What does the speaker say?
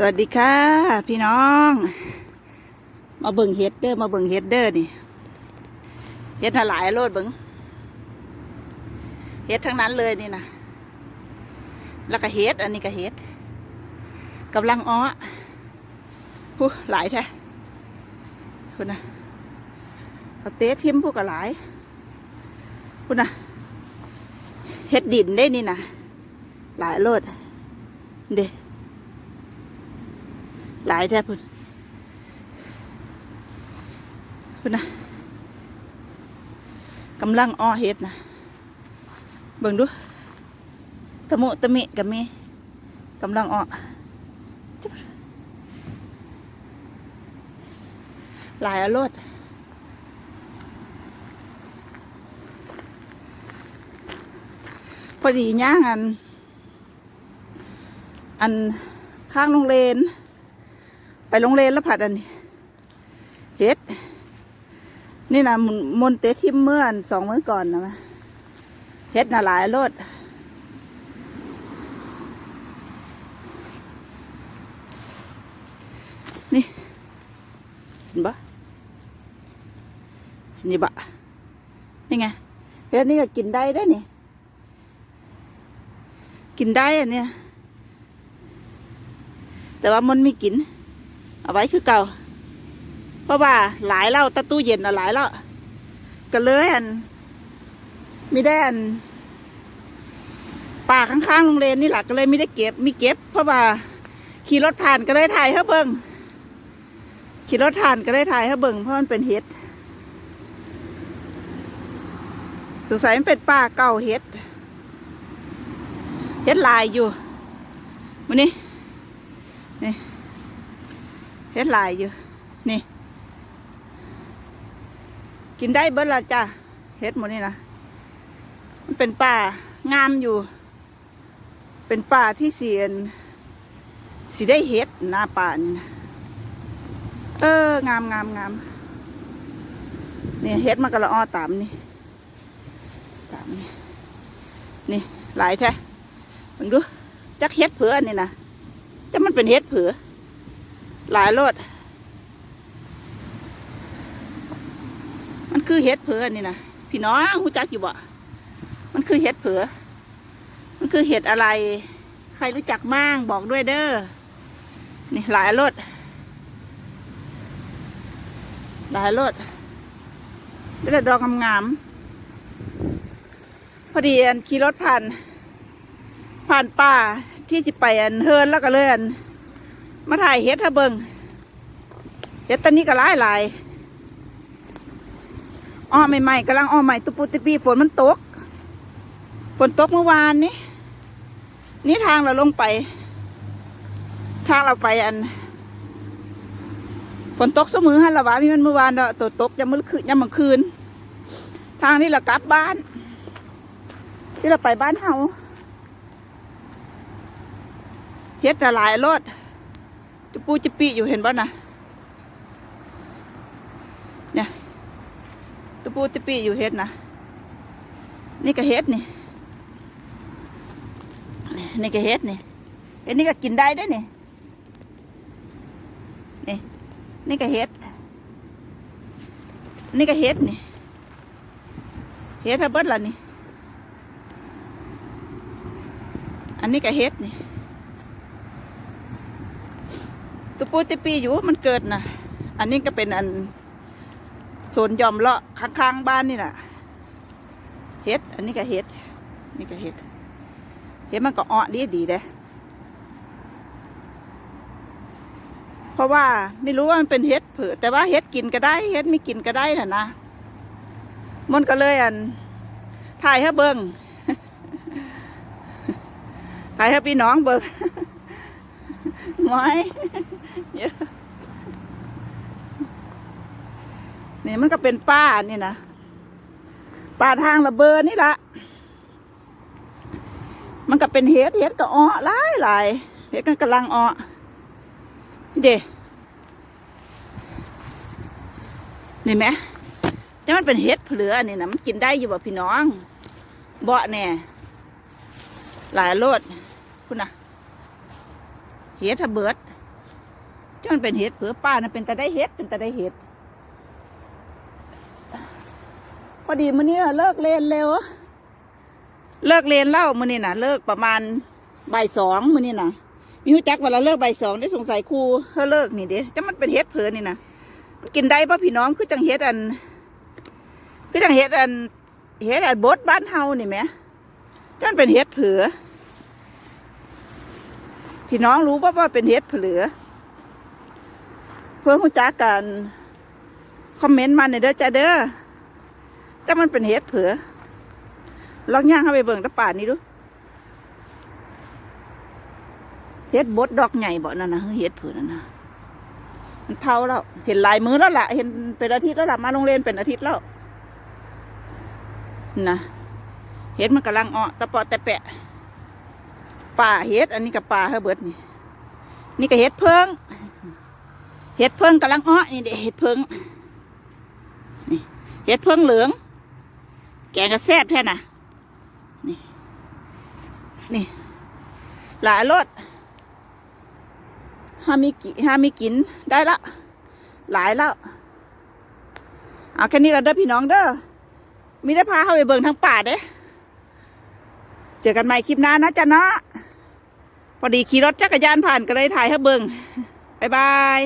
สวัสดีค่ะ พี่น้อง มาเบิ่งเฮ็ดเด้อมาเบิ่งเฮ็ดเด้อนี่เฮ็ดหลายโลดเบิ่งเฮ็ดทั้งนั้นเลยนี่นะแล้วก็เฮ็ดอันนี้ก็เฮ็ดกำลังอ้อหูหลายแท้คุณนะเอาเตะทิมพวกก็หลายคุณนะเฮ็ดดินได้นี่นะหลายโลดเด้ หลายแท้พุ่นพุ่นนะกำลังอ้อเฮ็ดนะเบิ่งดูตะมุตะมิกับมีกำลังอ้อจ๊บหลายอรดพอดีย่างอัน อันข้างโรงเรียน ไปโรงเรียนแล้วผัดอันนี้เฮ็ด นี่นะมนเตทิมเมื่อนสองมื้อก่อนนะมะเฮ็ดน่ะหลายรสนี่เห็นปะเห็นนี่บะนี่ไงเฮ็ดนี่ก็กินได้ได้นี่ กินได้อันเนี้ยแต่ว่ามันไม่กิน เอาไว้คือเก่า เพราะว่าหลายแล้วตะตู้เย็นอะหลายแล้วก็เลยอันไม่ได้อันป่าข้างๆโรงเรียนนี่แหละก็เลยไม่ได้เก็บมีเก็บ เพราะว่าขี่รถผ่านก็เลยถ่ายให้เบิ่งขี่รถผ่านก็เลยถ่ายให้เบิ่งเพราะมันเป็นเห็ดสงสัยมันเป็นป่าเก่าเห็ดเห็ดลายอยู่มันนี่นี่ เฮ็ดลายอยู่ นี่ กินได้เบิดละจ้ะเฮ็ดหมดนี่นะมันเป็นป่างามอยู่ เป็นป่าที่เสียนสีได้เฮ็ดหน้าป่านี่นะเอองามงามงามนี่เฮ็ดมันก็ละอ้อตามนี่ตามนี่นี่หลายแท้มึงดูจักเฮ็ดเผือนนี่นะจะมันเป็นเห็ดเผือ หลายรสมันคือเห็ดเผือนี่นะพี่น้องรู้จักอยู่บ่ มันคือเห็ดเผือ มันคือเห็ดอะไร ใครรู้จักมั่งบอกด้วยเด้อ นี่หลายรสหลายรสแล้แต่ดอกงามๆ พอดีอันขี่รถผ่าน ผ่านป่าที่สิไปอันเฮินแล้วก็เลยอัน มาถ่ายเฮ็ดเถ้าเบิงเฮ็ดตอนนี้ก็หลายหลายอ้อใหม่ๆกำลังอ้อใหม่ตุปุติปีฝนมันตก ฝนตกเมื่อวานนี้ นี่ทางเราลงไป ทางเราไปอัน ฝนตกสมือฮันละวะมีมันเมื่อวานเนาะตัวตกยามมื้อคืนยามมื้อคืน ทางนี้เรากลับบ้าน ที่เราไปบ้านเฮาเฮ็ดน่ะหลายรถ จะปูจะปีอยู่เห็นบ่นะเนี่ยจะปูจะปีอยู่เฮ็ดนะนี่ก็เฮ็ดนี่นี่ก็เฮ็ดนี่เฮ็ดนี่ก็กินได้ได้อนี่นี่นี่ก็เฮ็ดนี่ก็เฮ็ดนี่เฮ็ดถ้าเบิดละนี่อันนี้ก็เฮ็ดนี่ ตุปูติปีอยู่มันเกิดนะอันนี้ก็เป็นอันโซนยอมเลาะข้างๆบ้านนี่แหละเฮ็ด อันนี้ก็เฮ็ด นี่ก็เฮ็ดเฮ็ดมันก็อ้อดีดีเด้เพราะว่าไม่รู้ว่ามันเป็นเฮ็ดเผือแต่ว่าเฮ็ดกินก็ได้เฮ็ดไม่กินก็ได้น่ะนะ มันก็เลยอันถ่ายให้เบิงถ่ายให้พี่น้องเบิงไม้ เยอะนี่มันก็เป็นป้านี่นะป้าทางระเบิดนี่ละมันก็เป็นเห็ดเห็ดก็อ้อหลายหลายเห็ดกันกำลังอ้อนี่เด้นี่ไหมจะมันเป็นเห็ดเผืออันนี้นะมันกินได้อยู่บ่พี่น้องเบาะแน่หลายโลดคุณนะเฮ็ดถ้าเบิด ที่มันเป็นเห็ดเผือป้านะเป็นแต่ได้เห็ดเป็นแต่ได้เห็ดพอดีมื้อนี้เลิกเรียนเร็ว เลิกเรียนแล้วมื้อนี้น่ะเลิกประมาณบ่ายสองมื้อนี้น่ะมีหูจักเวลาเลิกบ่ายสองได้สงสัยครูเฮาเลิกนี่เด้จะมันเป็นเห็ดเผือนี่นะมันกินได้ป่ะพี่น้องคือจังเห็ดอัน คือจังเห็ดอันเห็ดอันบดบ้านเฮานี่แหมจังมันเป็นเห็ดเผือพี่น้องรู้ป่ะว่าเป็นเห็ดเผือ พื่อหูจักกันคอมเมนต์มาในเด้อจ้าเด้อจ้ามันเป็นเห็ดเผือลองย่างเข้าไปเบิ่งตะป่านนี้ดูเห็ดบดดอกใหญ่บ่นั่นนะเห็ดเผือนั่นนะมันเท่าแล้วเห็นลายมือแล้วล่ะ เห็นเป็นอาทิตย์แล้วล่ะมาโรงเรียนเป็นอาทิตย์แล้วนะเห็ดมันกำลังอ้อตะปาะตะแปะป่าเห็ดอันนี้กับป่าเฮาเบิดนี่ นี่ก็เห็ดเพิง เห็ดเพิ่งกำลังอ้อนี่เด็เห็ดเพิ่งนี่เห็ดเพิ่งเหลือง แกงกระแซบแท่น่ะ นี่ นี่ หลายรสห้ามีกิห้ามีกินได้ละ หลายแล้ว เอาแค่นี้เราเด้อพี่น้องเด้อมีได้พาเข้าไปเบิ่งทั้งป่าเด้เจอกันใหม่คลิปหน้านะจ๊ะเนาะพอดีขี่รถจักรยานผ่านก็เลยถ่ายให้เบิ่งบ๊ายบาย